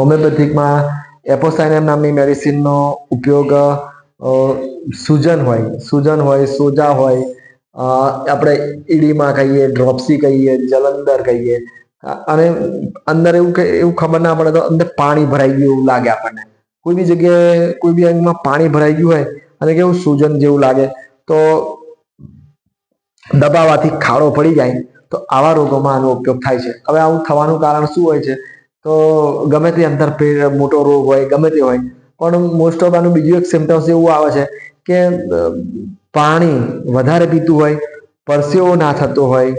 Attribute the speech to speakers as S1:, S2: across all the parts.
S1: હોમિયોપેથિકમાં એપોસાઇનમ નામની મેડિસિનનો ઉપયોગ સૂજન હોય સૂજન હોય, સોજા હોય આપણે ઈડીમાં કહીએ, ડ્રોપ્સી કહીએ જલંદર કહીએ અને અંદર એવું એવું ખબર ના પડે તો અંદર પાણી ભરાઈ ગયું એવું લાગે આપણને. કોઈ બી જગ્યાએ, કોઈ બી અંગમાં પાણી ભરાઈ ગયું હોય અને કેવું સૂજન જેવું લાગે, તો દબાવાથી ખાડો પડી જાય, તો આવા રોગોમાં આનો ઉપયોગ થાય છે. હવે આવું થવાનું કારણ શું હોય છે? તો ગમે તે અંતર મોટો રોગ હોય, ગમે તે હોય. પણ મોસ્ટ ઓફ આનું બીજું એક સિમ્ટમ્સ એવું આવે છે કે પાણી વધારે પીતું હોય, પરસેવો ના થતો હોય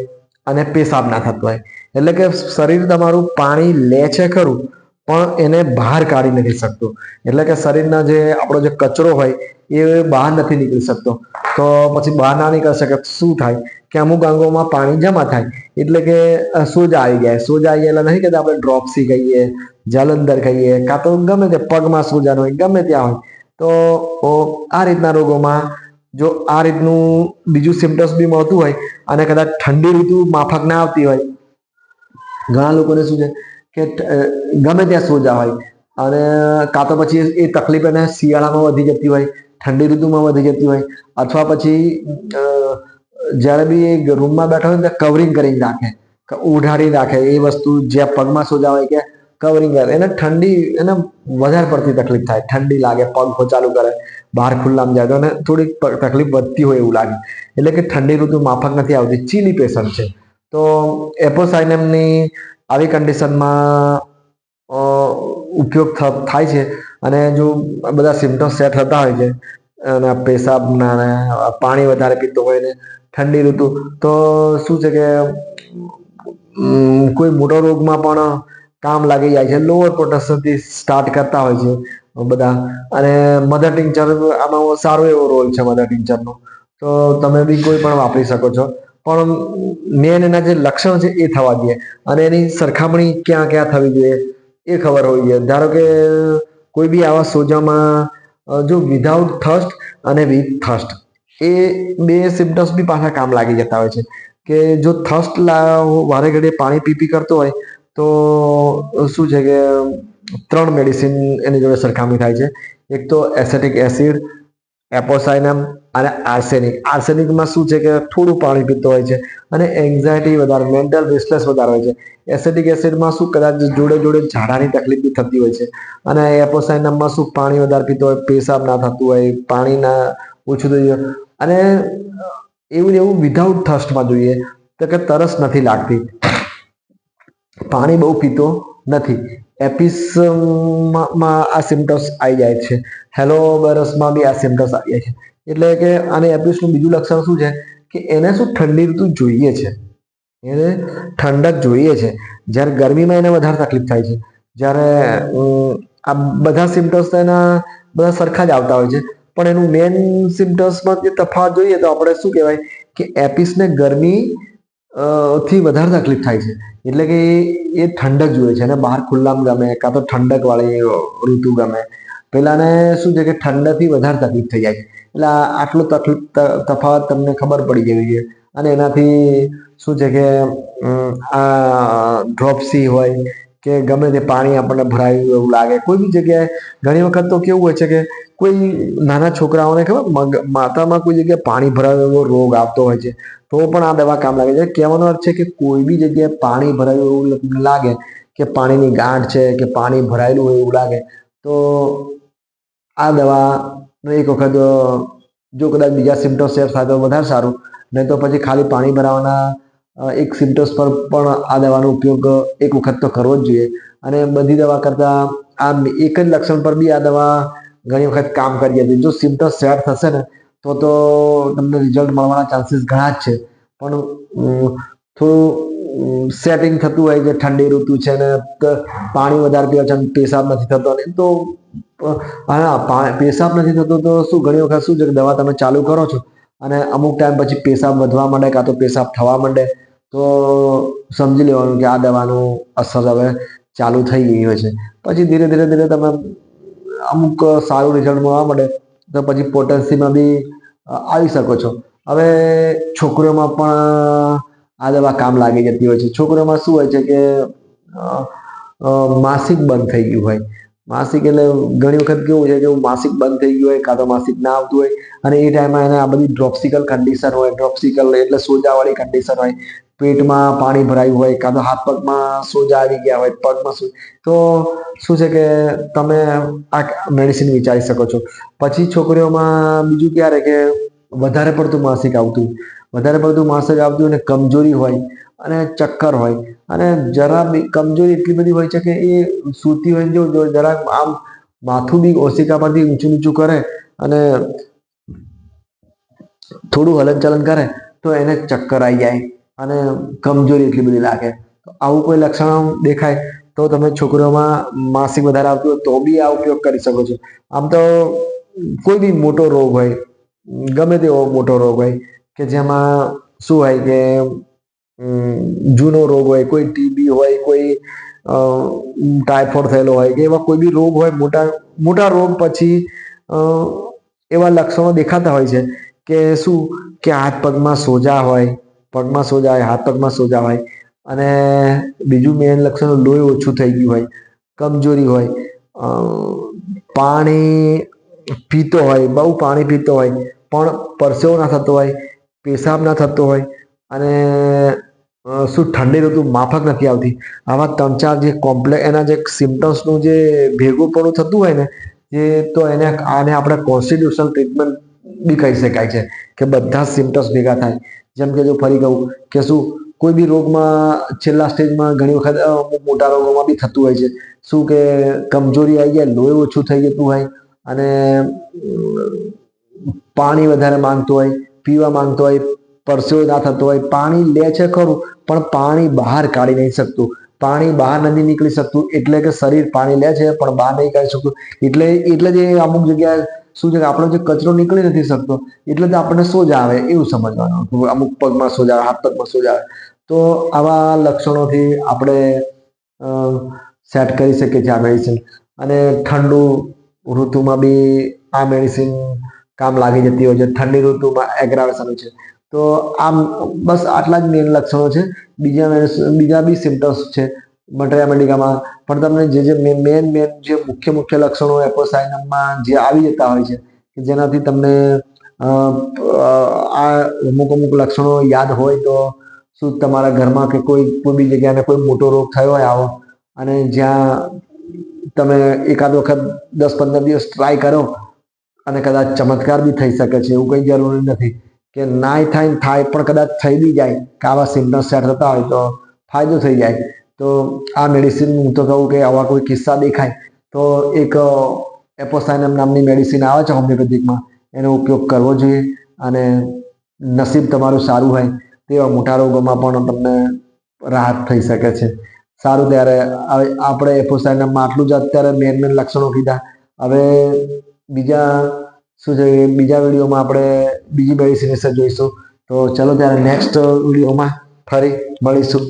S1: અને પેશાબ ના થતો હોય. એટલે કે શરીર તમારું પાણી લે છે ખરું, પણ એને બહાર કાઢી નથી શકતું. એટલે કે શરીરના જે આપણો જે કચરો હોય, એ બહાર નથી નીકળી શકતો. તો પછી બહાર ના નીકળી શકે શું થાય? કે અમુક અંગોમાં પાણી જમા થાય. એટલે કે સોજા આવી જાય સોજા આવી એટલે નહીં કે આપણે ડ્રોપ્સી કહીએ, જલંધર કહીએ, કાં તો ગમે તે પગમાં સોજા હોય, ગમે ત્યાં હોય. તો આ રીતના રોગોમાં જો આ રીતનું બીજું સિમ્ટમ્સ બી મળતું હોય અને કદાચ ઠંડી ઋતુ માફક ના આવતી હોય, ઘણા લોકોને શું છે કે ગમે ત્યાં સોજા હોય અને કાં તો પછી એ તકલીફ એને શિયાળામાં વધી જતી હોય, ઠંડી ઋતુમાં વધી જતી હોય, અથવા પછી જ્યારે બી એ રૂમમાં બેઠા હોય ત્યાં કવરિંગ કરીને રાખે ઉઢાડી રાખે, એ વસ્તુ જ્યાં પગમાં સોજા હોય કે કવરિંગ કરે એને ઠંડી, એને વધારે પડતી તકલીફ થાય. ઠંડી લાગે, પગ ચાલુ કરે, બહાર ખુલ્લામાં જાય તો એને થોડીક તકલીફ વધતી હોય એવું લાગે. એટલે કે ઠંડી ઋતુ માફક નથી આવતી ચીલી પેશન્ટ છે. તો એપોસાઇનમની આવી કન્ડિશનમાં ઉપયોગ થાય છે. અને જો બધા સિમ્ટમ્સ સેટ થતા હોય છે, અને પેશાબના પાણી વધારે પીતો હોય ને ઠંડી ઋતુ. તો શું છે કે કોઈ મોટો રોગમાં પણ કામ લાગી જાય છે. લોઅર પ્રોટેક્શનથી સ્ટાર્ટ કરતા હોય છે બધા. અને મધર ટિંચર આમાં સારો એવો રોલ છે મધર ટિંચરનો તો તમે બી કોઈ પણ વાપરી શકો છો. પણ મેન એના જે લક્ષણ છે એ થવા જોઈએ અને એની સરખામણી ક્યાં ક્યાં થવી જોઈએ એ ખબર હોવી જોઈએ. ધારો કે કોઈ બી આવા સોજામાં જો વિધાઉટ થર્સ્ટ અને વિથ થર્સ્ટ એ બે સિમ્ટમ્સ બી પાછા કામ લાગી જતા હોય છે. કે જો થર્સ્ટ વારે ઘડીએ પાણી પી પી કરતો હોય, તો શું છે કે ત્રણ મેડિસિન એની જોડે સરખામણી થાય છે. એક તો એસેટિક એસિડ એપોસાઇનમ અને આર્સેનિક આર્સેનિકમાં શું છે કે થોડું પાણી પીતો હોય છે અને એન્ઝાયટી વધારે મેન્ટલ રિસ્ટ્રેસ વધારે હોય છે. એસેટિક એસિડમાં શું કદાચ જોડે જોડે ઝાડાની તકલીફ બી થતી હોય છે અને એપોસાઇનમમાં શું પાણી વધારે પીતો હોય, પેશાબ ના થતું હોય, પાણીના ઓછું થઈ અને એવું એવું વિધાઉટ થર્સ્ટમાં જોઈએ તો કે તરસ નથી લાગતી. પાણી બહુ પીતો નથી. એપિસમાં આ સિમ્ટમ્સ આવી જાય છે. હેલો બરસમાં બી આ સિમ્ટમ્સ આવી જાય છે. એટલે કે આને એપિસનું બીજું લક્ષણ શું છે? કે એને શું ઠંડી ઋતુ જોઈએ છે. એને ઠંડક જોઈએ છે. જ્યારે ગરમીમાં એને વધારે તકલીફ થાય છે. જ્યારે આ બધા સિમ્ટમ્સ એના બધા સરખા જ આવતા હોય છે. પણ એનું મેન સિમ્ટમ્સમાં જે તફાવત જોઈએ તો આપણે શું કહેવાય કે એપિસને ગરમી થી વધારે તકલીફ થાય છે. એટલે કે એ ઠંડક જોઈએ છે અને બહાર ખુલ્લામાં ગમે, કાં તો ઠંડકવાળી ઋતુ ગમે. પહેલાંને શું છે કે ઠંડકથી વધારે તકલીફ થઈ જાય છે. એટલે આટલો તકલીફ તફાવત તમને ખબર પડી જવી જોઈએ. અને એનાથી શું છે કે આ ડ્રોપસી હોય કે ગમે તે પાણી આપણને ભરાયું એવું લાગે. કોઈ બી જગ્યાએ ઘણી વખત તો કેવું હોય છે કે કોઈ નાના છોકરાઓને ખબર માથામાં કોઈ જગ્યાએ પાણી ભરાયો એવો રોગ આવતો હોય છે, તો પણ આ દવા કામ લાગે છે. કહેવાનો અર્થ છે કે કોઈ બી જગ્યાએ પાણી ભરાયું એવું લાગે કે પાણીની ગાંઠ છે કે પાણી ભરાયેલું હોય એવું લાગે, તો આ દવા એક વખત, જો કદાચ બીજા સિમ્ટમ્સ તો વધારે સારું. નહીં તો પછી ખાલી પાણી ભરાવાના એક સિમ્ટોસ પર પણ આ દવાનો ઉપયોગ એક વખત તો કરવો જ જોઈએ. અને બધી દવા કરતાં આ એક જ લક્ષણ પર બી આ દવા ઘણી વખત કામ કરી હતી જો સિમ્ટમ્સ સેટ થશે ને, તો તો તમને રિઝલ્ટ મળવાના ચાન્સીસ ઘણા જ છે. પણ થોડું સેટિંગ થતું હોય કે ઠંડી ઋતુ છે ને પાણી વધારે પીવા છે પેશાબ નથી થતો ને તો હા પેશાબ નથી થતો તો શું, ઘણી વખત શું છે કે દવા તમે ચાલુ કરો છો અને અમુક ટાઈમ પછી પેશાબ વધવા માંડે કાં તો પેશાબ થવા માંડે, તો સમજી લેવાનું કે આ દવાનું અસર હવે ચાલુ થઈ ગઈ હોય છે. પછી ધીરે ધીરે ધીરે તમે અમુક સારું રિઝલ્ટ મળવા માંડે, તો પછી પોટેન્સીમાં બી આવી શકો છો. હવે છોકરીઓમાં પણ આ દવા કામ લાગી જતી હોય છે. છોકરીઓમાં શું હોય છે કે માસિક બંધ થઈ ગયું હોય. માસિક એટલે ઘણી વખત કેવું છે કે માસિક બંધ થઈ ગયું હોય, કાં તો માસિક ના આવતું હોય, અને એ ટાઈમમાં એને આ બધી ડ્રોપ્સિકલ કન્ડિશન હોય ડ્રોપ્સિકલ એટલે સોજાવાળી કન્ડિશન હોય, પેટમાં પાણી ભરાયું હોય, કાં તો હાથ પગમાં સોજા આવી ગયા હોય, પગમાં સો, તો શું છે કે તમે આ મેડિસિન વિચારી શકો છો. પછી છોકરીઓમાં બીજું ક્યારે કે વધારે પડતું માસિક આવતું. વધારે પડતું માસિક આવતું અને કમજોરી હોય અને ચક્કર હોય. અને જરા કમજોરી એટલી બધી હોય છે કે એ સૂતી હોય જો જો જરાક આમ માથું બી ઓશિકા ઊંચું નીચું કરે અને થોડું હલનચલન કરે તો એને ચક્કર આવી જાય અને કમજોરી એટલી બધી લાગે. આવું કોઈ લક્ષણ દેખાય તો તમે છોકરીઓમાં માસિક વધારે આવતું હોય તો બી આ ઉપયોગ કરી શકો છો. આમ તો કોઈ બી મોટો રોગ હોય, ગમે તેવો મોટો રોગ હોય કે જેમાં શું હોય કે જૂનો રોગ હોય, કોઈ ટીબી હોય, કોઈ ટાઇફોઇડ થયેલો હોય કે એવા કોઈ બી રોગ હોય, મોટા મોટા રોગ પછી એવા લક્ષણો દેખાતા હોય છે કે શું, કે હાથ પગમાં સોજા હોય, પગમાં સોજા હોય, હાથ પગમાં સોજા હોય અને બીજું મેન લક્ષણ લોહી ઓછું થઈ ગયું હોય, કમજોરી હોય પાણી પીતો હોય, બહુ પાણી પીતો હોય, પણ પરસેવો ના થતો હોય પેશાબ ના થતો હોય અને શું ઠંડી ઋતુ માફક નથી આવતી. આવા ત્રણ ચાર જે કોમ્પ્લેક્સ એના જે સિમ્ટમ્સનું જે ભેગુંપણું થતું હોય ને જે તો એને, આને આપણે કોન્સ્ટિટ્યુશનલ ટ્રીટમેન્ટ બી કહી શકાય છે કે બધા સિમ્ટમ્સ ભેગા થાય. જેમ કે જો ફરી કહું કે શું કોઈ બી રોગમાં છેલ્લા સ્ટેજમાં ઘણી વખત અમુક મોટા રોગોમાં બી થતું હોય છે. શું કે કમજોરી આવી જાય, લોહી ઓછું થઈ જતું હોય અને પાણી વધારે માંગતું હોય પીવા માંગતો હોય પરસેવો ના થતો હોય, પાણી લે છે ખરું, પણ પાણી બહાર કાઢી નહીં શકતું. પાણી બહાર નથી નીકળી શકતું, એટલે કે શરીર પાણી લે છે, પણ બહાર નહીં કાઢી શકતું. એટલે એટલે જ અમુક જગ્યાએ શું છે કે આપણો જે કચરો નીકળી નથી શકતો, એટલે જ આપણને સોજા આવે, એવું સમજવાનું. અમુક પગમાં સોજા આવે, હાથ પગમાં સોજા આવે. તો આવા લક્ષણોથી આપણે સેટ કરી શકીએ છીએ આ મેડિસિન અને ઠંડુ ઋતુમાં બી આ મેડિસિન કામ લાગી જતી હોય છે, ઠંડી ઋતુમાં એગ્રાવેશન છે. તો આમ બસ આટલા જ મેન લક્ષણો છે. બીજા બીજા બી સિમ્ટમ્સ છે મટરિયા મેડિકામાં. પણ તમને જે જે મેન મેન જે મુખ્ય મુખ્ય લક્ષણો એપોસાઇનમમાં જે આવી જતા હોય છે, કે જેનાથી તમને આ અમુક અમુક લક્ષણો યાદ હોય તો શું તમારા ઘરમાં કે કોઈ કોઈ બી જગ્યાને કોઈ મોટો રોગ થયો હોય આવો, અને જ્યાં તમે એકાદ વખત દસ પંદર દિવસ ટ્રાય કરો અને કદાચ ચમત્કાર બી થઈ શકે છે, એવું કંઈ જરૂરી નથી કે નાય થાય થાય, પણ કદાચ થઈ બી જાય, કે આવા સિમ્ટમ્સ સેટ થતા હોય તો ફાયદો થઈ જાય. તો આ મેડિસિન હું તો કહું કે આવા કોઈ કિસ્સા દેખાય તો એક એપોસાઇનમ નામની મેડિસિન આવે છે હોમિયોપેથિકમાં એનો ઉપયોગ કરવો જોઈએ અને નસીબ તમારું સારું હોય તેવા મોટા રોગોમાં પણ તમને રાહત થઈ શકે છે. સારું ત્યારે આપણે એપોસાઇનમમાં આટલું જ અત્યારે મેન મેન લક્ષણો કીધા. હવે બીજા શું છે બીજા વિડીયોમાં આપણે બીજી મેડિસિન વિશે જોઈશું. તો ચલો ત્યારે નેક્સ્ટ વિડીયોમાં ફરી મળીશું.